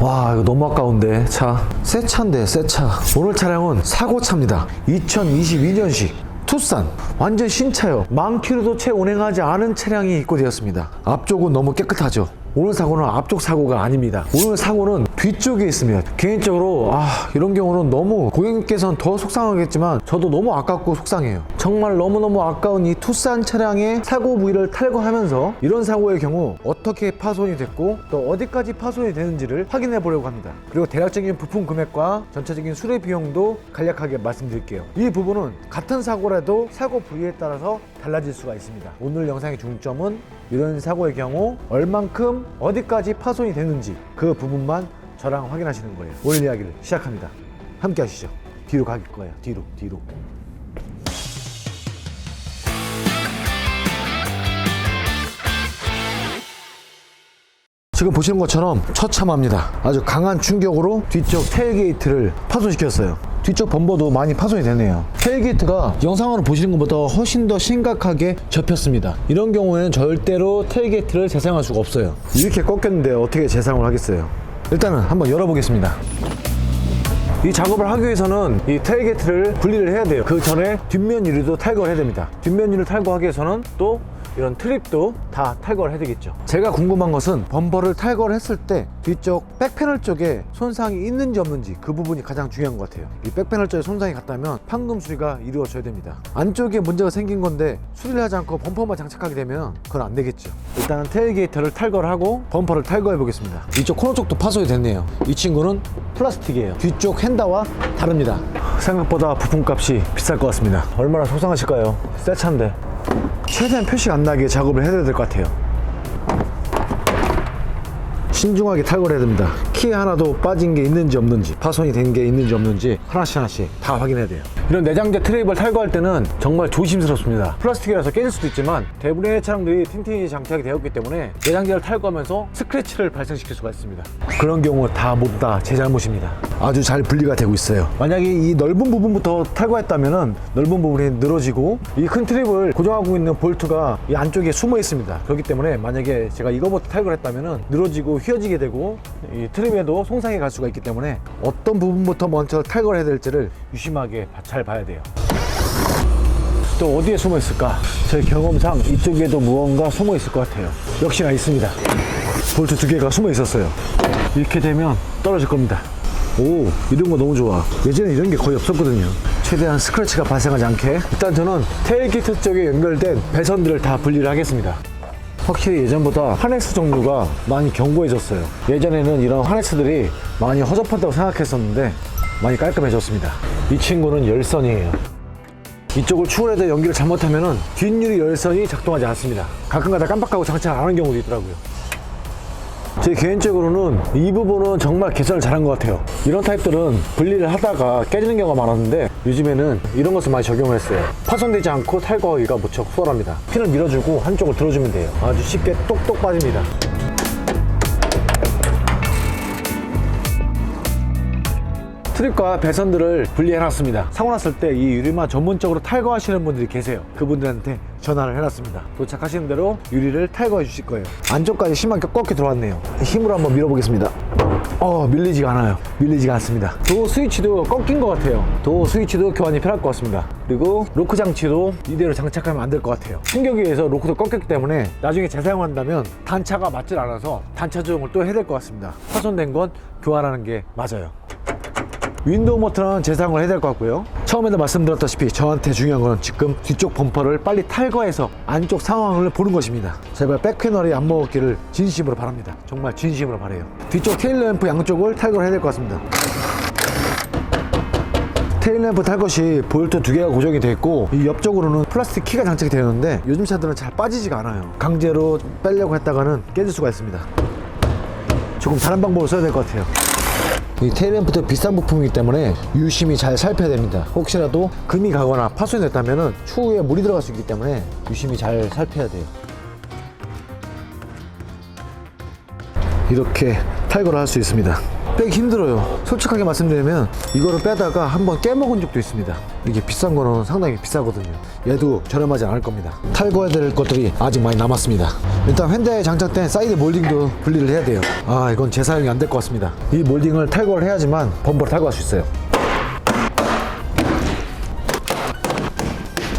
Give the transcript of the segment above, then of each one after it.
와 이거 너무 아까운데 차. 새 차인데 새 차. 오늘 차량은 사고차입니다. 2022년식. 투싼 완전 신차요 만 킬로도 채 운행하지 않은 차량이 입고되었습니다 앞쪽은 너무 깨끗하죠 오늘 사고는 앞쪽 사고가 아닙니다. 오늘 사고는 뒤쪽에 있으면 개인적으로 아 이런 경우는 너무 고객님께서는 더 속상하겠지만 저도 너무 아깝고 속상해요. 정말 너무너무 아까운 이 투싼 차량의 사고 부위를 탈거하면서 이런 사고의 경우 어떻게 파손이 됐고 또 어디까지 파손이 되는지를 확인해 보려고 합니다. 그리고 대략적인 부품 금액과 전체적인 수리 비용도 간략하게 말씀드릴게요. 이 부분은 같은 사고라도 사고 부위에 따라서 달라질 수가 있습니다. 오늘 영상의 중점은 이런 사고의 경우 얼만큼 어디까지 파손이 됐는지 그 부분만 저랑 확인하시는 거예요. 오늘 이야기를 시작합니다. 함께 하시죠. 뒤로 갈 거예요. 뒤로 뒤로 지금 보시는 것처럼 처참합니다. 아주 강한 충격으로 뒤쪽 테일게이트를 파손시켰어요. 뒤쪽 범버도 많이 파손이 되네요. 테일게이트가 영상으로 보시는 것보다 훨씬 더 심각하게 접혔습니다. 이런 경우에는 절대로 테일게이트를 재사용할 수가 없어요. 이렇게 꺾였는데 어떻게 재사용을 하겠어요? 일단은 한번 열어보겠습니다. 이 작업을 하기 위해서는 이 테일게이트를 분리를 해야 돼요. 그 전에 뒷면 유리도 탈거를 해야 됩니다. 뒷면 유리를 탈거하기 위해서는 또 이런 트립도 다 탈거를 해야 되겠죠. 제가 궁금한 것은 범퍼를 탈거를 했을 때 뒤쪽 백패널 쪽에 손상이 있는지 없는지 그 부분이 가장 중요한 것 같아요. 이 백패널 쪽에 손상이 갔다면 판금 수리가 이루어져야 됩니다. 안쪽에 문제가 생긴 건데 수리를 하지 않고 범퍼만 장착하게 되면 그건 안 되겠죠. 일단은 테일게이트를 탈거를 하고 범퍼를 탈거해 보겠습니다. 이쪽 코너 쪽도 파손이 됐네요. 이 친구는 플라스틱이에요. 뒤쪽 핸다와 다릅니다. 생각보다 부품값이 비쌀 것 같습니다. 얼마나 속상하실까요? 새 차인데. 최대한 표시가 안 나게 작업을 해야 될 것 같아요. 신중하게 탈거를 해야 됩니다. 키 하나도 빠진 게 있는지 없는지, 파손이 된 게 있는지 없는지 하나씩 하나씩 다 확인해야 돼요. 이런 내장재 트레이블 탈거할 때는 정말 조심스럽습니다. 플라스틱이라서 깨질 수도 있지만 대부분의 차량들이 틴틴이 장착이 되었기 때문에 내장재를 탈거하면서 스크래치를 발생시킬 수가 있습니다. 그런 경우 다 모두 다제 잘못입니다. 아주 잘 분리가 되고 있어요. 만약에 이 넓은 부분부터 탈거했다면은 넓은 부분이 늘어지고 이 큰 트립을 고정하고 있는 볼트가 이 안쪽에 숨어 있습니다. 그렇기 때문에 만약에 제가 이거부터 탈거를 했다면은 늘어지고 휘 어지게 되고 이 트립에도 손상이 갈 수가 있기 때문에 어떤 부분부터 먼저 탈거를 해야 될지를 유심하게 잘 봐야 돼요. 또 어디에 숨어 있을까? 제 경험상 이쪽에도 무언가 숨어 있을 것 같아요. 역시나 있습니다. 볼트 두 개가 숨어 있었어요. 이렇게 되면 떨어질 겁니다. 오, 이런 거 너무 좋아. 예전에 이런 게 거의 없었거든요. 최대한 스크래치가 발생하지 않게 일단 저는 테일기트 쪽에 연결된 배선들을 다 분리를 하겠습니다. 확실히 예전보다 하네스 종류가 많이 견고해졌어요. 예전에는 이런 하네스들이 많이 허접하다고 생각했었는데 많이 깔끔해졌습니다. 이 친구는 열선이에요. 이쪽을 추월해서 연기를 잘못하면 뒷유리 열선이 작동하지 않습니다. 가끔가다 깜빡하고 장착 안 하는 경우도 있더라고요. 제 개인적으로는 이 부분은 정말 개선을 잘한 것 같아요. 이런 타입들은 분리를 하다가 깨지는 경우가 많았는데 요즘에는 이런 것을 많이 적용을 했어요. 파손되지 않고 탈거하기가 무척 수월합니다. 핀을 밀어주고 한쪽을 들어주면 돼요. 아주 쉽게 똑똑 빠집니다. 트립과 배선들을 분리해놨습니다. 사고 났을 때 이 유리만 전문적으로 탈거하시는 분들이 계세요. 그분들한테 전화를 해놨습니다. 도착하시는 대로 유리를 탈거해 주실 거예요. 안쪽까지 심하게 꺾여 들어왔네요. 힘으로 한번 밀어보겠습니다. 어, 밀리지가 않아요. 밀리지가 않습니다. 도 스위치도 꺾인 것 같아요. 도 스위치도 교환이 필요할 것 같습니다. 그리고 로크 장치도 이대로 장착하면 안 될 것 같아요. 충격에 의해서 로크도 꺾였기 때문에 나중에 재사용한다면 단차가 맞질 않아서 단차 조정을 또 해야 될 것 같습니다. 파손된 건 교환하는 게 맞아요. 윈도우 모터는 재사용을 해야 될 것 같고요. 처음에도 말씀드렸다시피 저한테 중요한 건 지금 뒤쪽 범퍼를 빨리 탈거해서 안쪽 상황을 보는 것입니다. 제발 백패널이 안 먹었기를 진심으로 바랍니다. 정말 진심으로 바래요. 뒤쪽 테일램프 양쪽을 탈거를 해야 될 것 같습니다. 테일램프 탈 것이 볼트 두 개가 고정이 되어 있고 이 옆쪽으로는 플라스틱 키가 장착이 되어 있는데 요즘 차들은 잘 빠지지가 않아요. 강제로 빼려고 했다가는 깨질 수가 있습니다. 조금 다른 방법을 써야 될 것 같아요. 이 테일램프도 비싼 부품이기 때문에 유심히 잘 살펴야 됩니다. 혹시라도 금이 가거나 파손이 됐다면 추후에 물이 들어갈 수 있기 때문에 유심히 잘 살펴야 돼요. 이렇게 탈거를 할 수 있습니다. 빼기 힘들어요. 솔직하게 말씀드리면 이거를 빼다가 한번 깨먹은 적도 있습니다. 이게 비싼 거는 상당히 비싸거든요. 얘도 저렴하지 않을 겁니다. 탈거해야 될 것들이 아직 많이 남았습니다. 일단 휀다에 장착된 사이드 몰딩도 분리를 해야 돼요. 아 이건 재사용이 안 될 것 같습니다. 이 몰딩을 탈거를 해야지만 범퍼를 탈거할 수 있어요.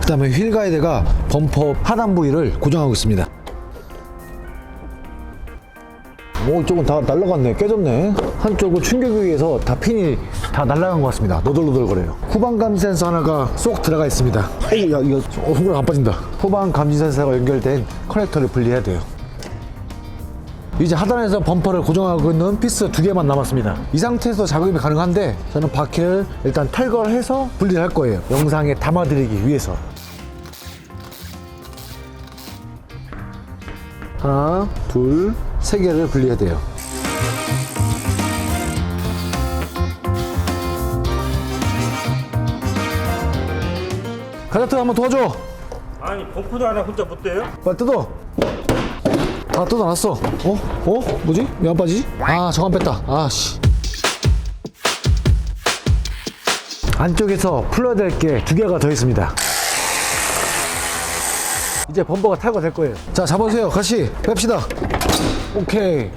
그 다음에 휠 가이드가 범퍼 하단 부위를 고정하고 있습니다. 오, 이쪽은 다 날라갔네. 깨졌네. 한쪽은 충격에 의해서 다 핀이 다 날라간 것 같습니다. 너덜너덜거려요. 후방 감지 센서 하나가 쏙 들어가 있습니다. 오, 야, 이거 어, 손가락 안 빠진다. 후방 감지 센서가 연결된 커넥터를 분리해야 돼요. 이제 하단에서 범퍼를 고정하고 있는 피스 두 개만 남았습니다. 이 상태에서 작업이 가능한데 저는 바퀴를 일단 탈거를 해서 분리를 할 거예요. 영상에 담아드리기 위해서. 하나, 둘, 세 개를 분리해야 돼요. 가자트 한번 도와줘. 아니 범퍼도 하나 혼자 못 떼요? 빨리 뜯어. 다 뜯어놨어. 어? 어? 뭐지? 왜 안 빠지지? 아, 저건 뺐다. 아, 씨. 안쪽에서 풀어야 될 게 두 개가 더 있습니다. 이제 범버가 탈거될 거예요. 자, 잡아주세요. 같이 뺍시다. 오케이.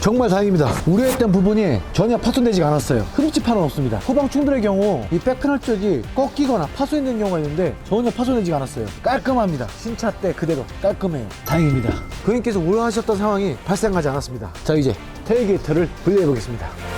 정말 다행입니다. 우려했던 부분이 전혀 파손되지가 않았어요. 흠집하는 없습니다. 후방 충돌의 경우 이 백패널 쪽이 꺾이거나 파손된 경우가 있는데 전혀 파손되지가 않았어요. 깔끔합니다. 신차 때 그대로 깔끔해요. 다행입니다. 고객님께서 우려하셨던 상황이 발생하지 않았습니다. 자 이제 테일게이트를 분리해 보겠습니다.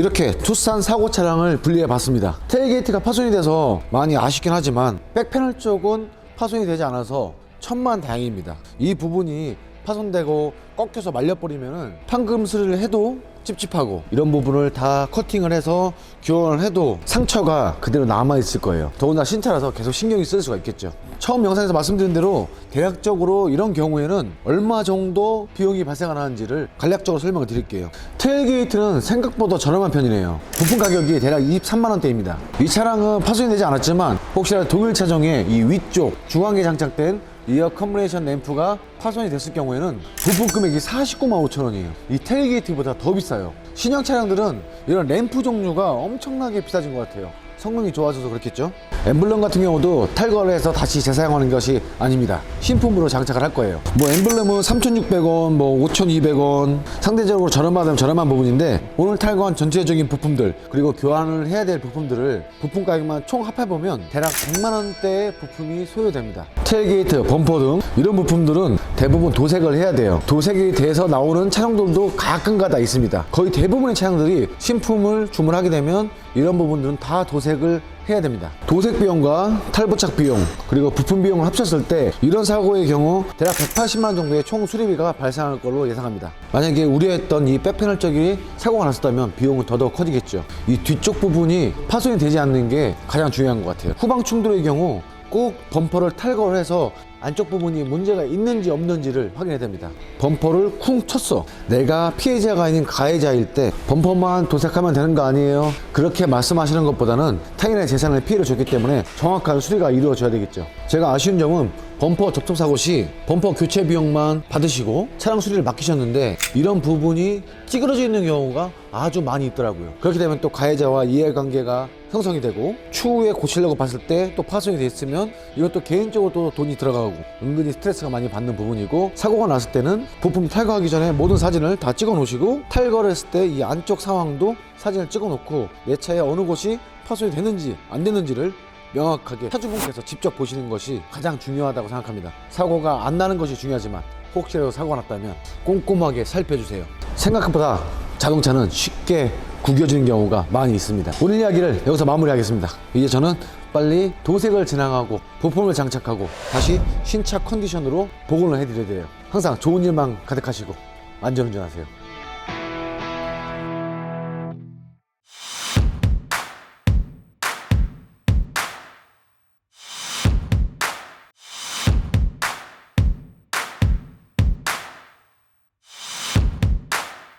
이렇게 투싼 사고 차량을 분리해 봤습니다. 테일게이트가 파손이 돼서 많이 아쉽긴 하지만 백패널 쪽은 파손이 되지 않아서 천만 다행입니다. 이 부분이 파손되고 꺾여서 말려버리면 판금 수리를 해도 찝찝하고 이런 부분을 다 커팅을 해서 교환을 해도 상처가 그대로 남아 있을 거예요. 더구나 신차라서 계속 신경이 쓸 수가 있겠죠. 처음 영상에서 말씀드린 대로 대략적으로 이런 경우에는 얼마 정도 비용이 발생하는지를 간략적으로 설명을 드릴게요. 테일게이트는 생각보다 저렴한 편이네요. 부품 가격이 대략 23만 원대입니다. 이 차량은 파손이 되지 않았지만 혹시라도 동일 차종의 이 위쪽 중앙에 장착된 리어 커뮤니케이션 램프가 파손이 됐을 경우에는 부품 금액이 49만 5천 원이에요. 이 테일게이트보다 더 비싸요. 신형 차량들은 이런 램프 종류가 엄청나게 비싸진 것 같아요. 성능이 좋아져서 그렇겠죠? 엠블럼 같은 경우도 탈거를 해서 다시 재사용하는 것이 아닙니다. 신품으로 장착을 할 거예요. 뭐 엠블럼은 3,600원, 뭐 5,200원 상대적으로 저렴하다면 저렴한 부분인데 오늘 탈거한 전체적인 부품들 그리고 교환을 해야 될 부품들을 부품 가격만 총 합해보면 대략 100만 원대의 부품이 소요됩니다. 테일게이트, 범퍼 등 이런 부품들은 대부분 도색을 해야 돼요. 도색이 돼서 나오는 차량들도 가끔가다 있습니다. 거의 대부분의 차량들이 신품을 주문하게 되면 이런 부분들은 다 도색을 해야 됩니다. 도색 비용과 탈부착 비용 그리고 부품 비용을 합쳤을 때 이런 사고의 경우 대략 180만 원 정도의 총 수리비가 발생할 걸로 예상합니다. 만약에 우려했던 이 백패널 쪽이 사고가 났었다면 비용은 더더욱 커지겠죠. 이 뒤쪽 부분이 파손이 되지 않는 게 가장 중요한 것 같아요. 후방 충돌의 경우 꼭 범퍼를 탈거를 해서 안쪽 부분이 문제가 있는지 없는지를 확인해야 됩니다. 범퍼를 쿵 쳤어. 내가 피해자가 아닌 가해자일 때 범퍼만 도색하면 되는 거 아니에요? 그렇게 말씀하시는 것보다는 타인의 재산에 피해를 줬기 때문에 정확한 수리가 이루어져야 되겠죠. 제가 아쉬운 점은 범퍼 접촉 사고 시 범퍼 교체 비용만 받으시고 차량 수리를 맡기셨는데 이런 부분이 찌그러져 있는 경우가 아주 많이 있더라고요. 그렇게 되면 또 가해자와 이해관계가 형성이 되고 추후에 고치려고 봤을 때 또 파손이 됐으면 이것도 개인적으로 또 돈이 들어가고 은근히 스트레스가 많이 받는 부분이고 사고가 났을 때는 부품 탈거하기 전에 모든 사진을 다 찍어 놓으시고 탈거를 했을 때 이 안쪽 상황도 사진을 찍어 놓고 내 차에 어느 곳이 파손이 되는지 안 되는지를 명확하게 차주분께서 직접 보시는 것이 가장 중요하다고 생각합니다. 사고가 안 나는 것이 중요하지만 혹시라도 사고가 났다면 꼼꼼하게 살펴주세요. 생각보다 자동차는 쉽게 구겨지는 경우가 많이 있습니다. 오늘 이야기를 여기서 마무리하겠습니다. 이제 저는 빨리 도색을 진행하고 부품을 장착하고 다시 신차 컨디션으로 복원을 해드려야 돼요. 항상 좋은 일만 가득하시고 안전운전하세요.